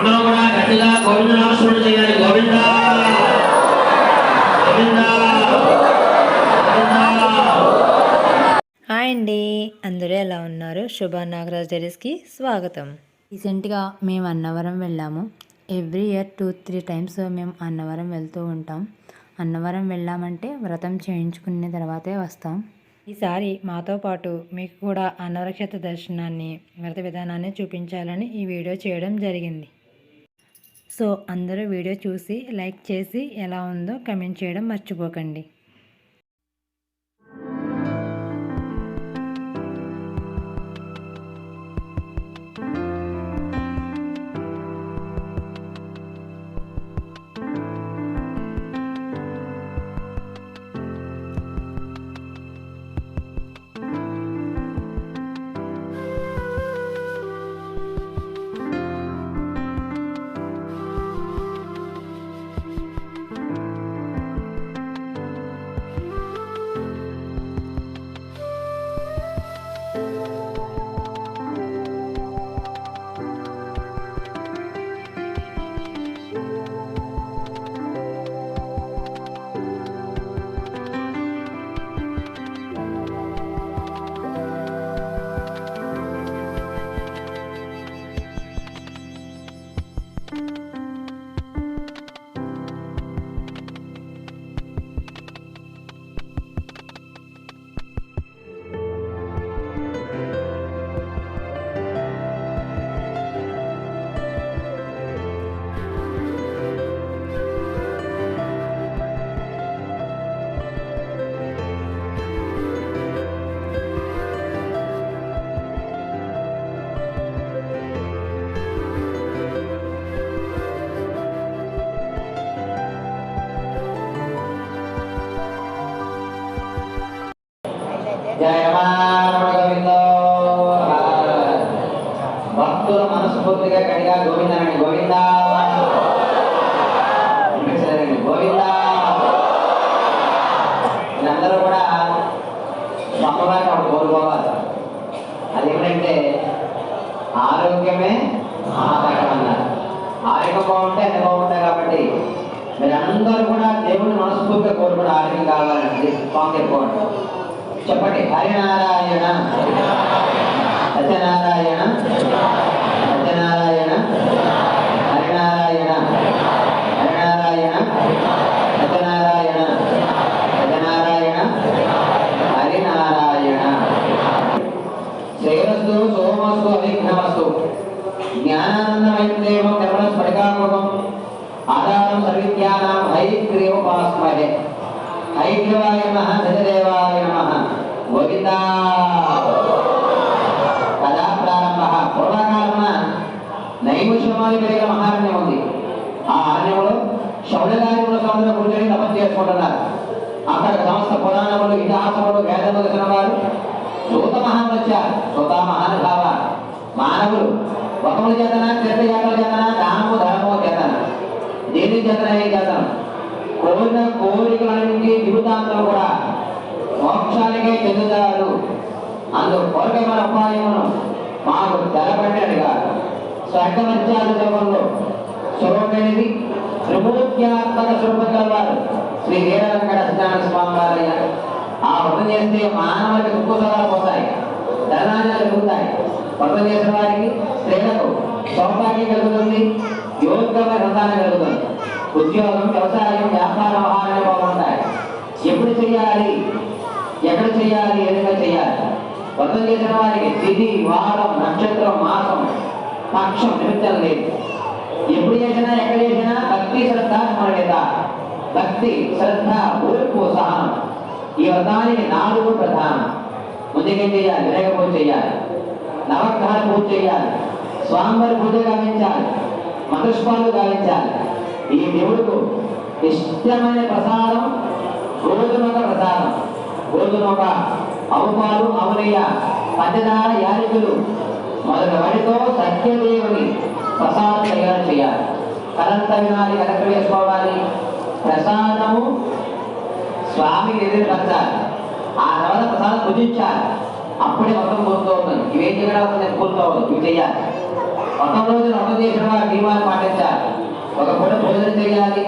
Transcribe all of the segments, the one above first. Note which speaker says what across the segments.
Speaker 1: అందరూ కూడా గట్టిగా గోవింద నామస్మరణ చేయాలి. గోవింద! గోవింద!
Speaker 2: హాయ్ అండి. అందరూ ఎలా ఉన్నారు? శుభ నాగరాజ్ డైరీస్కి స్వాగతం. రీసెంట్గా మేము అన్నవరం వెళ్ళాము. Every year two three times మేము అన్నవరం వెళ్తూ ఉంటాం. అన్నవరం వెళ్ళామంటే వ్రతం చేయించుకున్న తర్వాతే వస్తాం. ఈసారి మాతో పాటు మీకు కూడా అన్నవర క్షేత్ర దర్శనాన్ని వ్రత విధానాన్ని చూపించాలని ఈ వీడియో చేయడం జరిగింది. సో అందరూ వీడియో చూసి లైక్ చేసి ఎలా ఉందో కమెంట్ చేయడం మర్చిపోకండి.
Speaker 1: భక్తుల మనస్ఫూర్తిగా కడిగా గోవిందనండి గోవింద. వినిపించలేదండి గోవింద. వీళ్ళందరూ కూడా స్వామివారిని ఒకటి కోరుకోవాలి. అది ఏమిటంటే ఆరోగ్యమే మహాభాగ్యం అన్నారు. ఆరోగ్యం బాగుంటే అన్ని బాగుంటాయి కాబట్టి మీరందరూ కూడా దేవుని మనస్ఫూర్తిగా కోరుకుని ఆరోగ్యం కావాలండి స్వామి చెప్పుకోండి చెప్పండి. హరినారాయణ. సత్యనారాయణ. సత్యనారాయణ. హరినారాయణ. హరినారాయణ. సత్యనారాయణ. సత్యనారాయణ. హరినారాయణ. శ్రేయస్సు సోమస్సు అవిఘ్నమస్సు జ్ఞానానందమైత్రేమం నిర్మల స్ఫటికాముఖం ఆధారం సర్విద్యానాం హైగ్రీవోపాస్మహే. హైగ్రీవాయ నమ సజదేవాయ నమ. గోవిందా కథా ప్రారంభ. పూర్వకాలమున నైమిషమాలి కలిగిన మహారణ్యం ఉంది. ఆ అరణ్యంలో శౌడగారి సముద్రం కూర్చొని తపస్సు చేసుకుంటున్నారు. అక్కడ సమస్త పురాణములు ఇతిహాసములు వేదములు తెలిసిన వారు సూత మహాన్ వచ్చారు. సూత మహానుభావ మానవులు. ఒకముల చేతన తీర్థయాత్రల చేతన దానము ధర్మము చేతన? దేని చేతన ఏ చేతనం? కోరిన కోరికలన్నింటి జీవితాంతం కూడా మోక్షానికే చెందుతారు అందు కోరికమైన ఉపాయమును మాకు తెలపండి అడిగారు స్వర్గమత్యాది లోకంలో స్వరూపమైనది త్రిమూర్త్యాత్మక స్వరూపం కలవారు శ్రీ వీరవెంకట సత్యనారాయణ స్వామి వారయ్య ఆ వ్రతం చేస్తే మానవులకి దుఃఖసాలు పోతాయి ధనాలు కలుగుతాయి వ్రతం చేసిన వారికి స్త్రీలకు సౌభాగ్యం కలుగుతుంది యోగ్యమైన సంతానం కలుగుతుంది. ఉద్యోగం వ్యవసాయం వ్యాపార వ్యవహారాలు బాగుంటాయి ఎప్పుడు చేయాలి? ఎక్కడ చేయాలి ఏ విధంగా చేయాలి? వ్రతం చేసిన వారికి తిది వారం నక్షత్రం మాసం పక్షం నిమిత్తం లేదు. ఎప్పుడు చేసినా ఎక్కడ చేసినా భక్తి శ్రద్ధ స్మరణిత. భక్తి శ్రద్ధ ఓర్పు సహనం. ఈ వ్రతానికి నాలుగు ప్రధానం. ముందుకేం చేయాలి? వినాయక పూజ చేయాలి. నవగ్రహ పూజ చేయాలి. స్వామివారి పూజ గావించాలి. మధుష్పాలు గావించాలి. ఈ దేవుడుకు ఇష్టమైన ప్రసాదం గోధుమక ప్రసాదం. గోధుమక అవపాలు అవనయ్య పంచదార యాలకులు మొదటి వాటితో సత్యదేవుని ప్రసాదం తయారు చేయాలి. కలంత వినాలి కలెక్టర్ వేసుకోవాలి. ప్రసాదము స్వామికి ఎదురుపరచాలి ఆ తర్వాత ప్రసాదం పూజించాలి. అప్పుడే మొత్తం ఉంటుంది ఇవేం చేయడం నేను పూర్తవుతుంది? ఇవి చేయాలి. మొత్తం రోజు వ్రతం చేసిన వారి నియమాలు పాటించాలి. ఒక పూట భోజనం చేయాలి.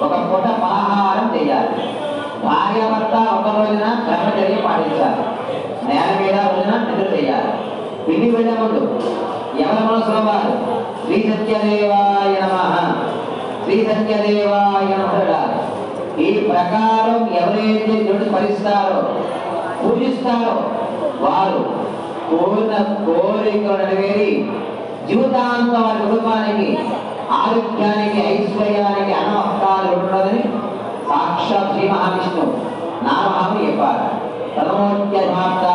Speaker 1: ఒక పూట పలహారం చేయాలి. భార్యాభర్త ఒక రోజున బ్రహ్మచర్యం పాటించాలి నేల మీద రోజున నిద్ర చేయాలి. పిండి వెళ్ళే ముందు ఎవరి మనసులో వారు శ్రీ సత్యదేవాయ నమ శ్రీ సత్యదేవాయ నమ ఈ ప్రకారం ఎవరైతే దృఢ స్మరిస్తారో పూజిస్తారో వారు కోరిన కోరికలు నెరవేరి జీవితాంతం వారి కుటుంబానికి ఆరోగ్యానికి ఐశ్వర్యానికి అనవకాలు ఉంటున్నదని సాక్షాత్ శ్రీ మహావిష్ణు నామహాము చెప్పారు ప్రథమోత్యమాప్తా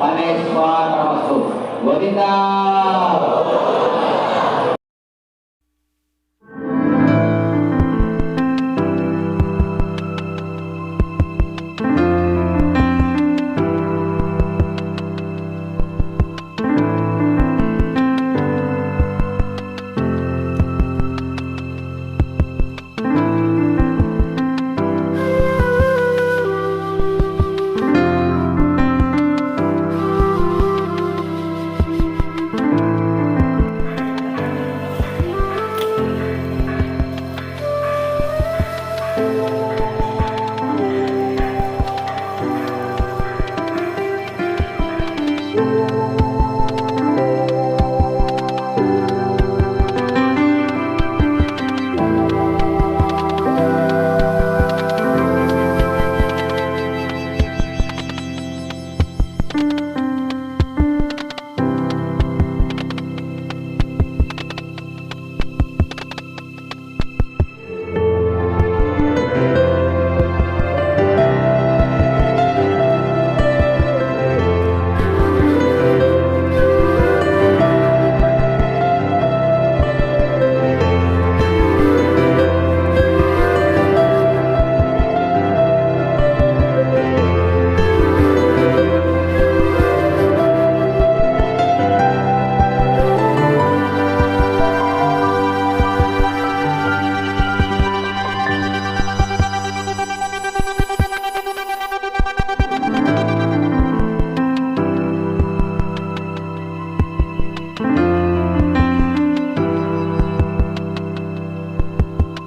Speaker 1: పరమేశ్వరమస్తు గోవిందా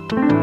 Speaker 1: Thank you.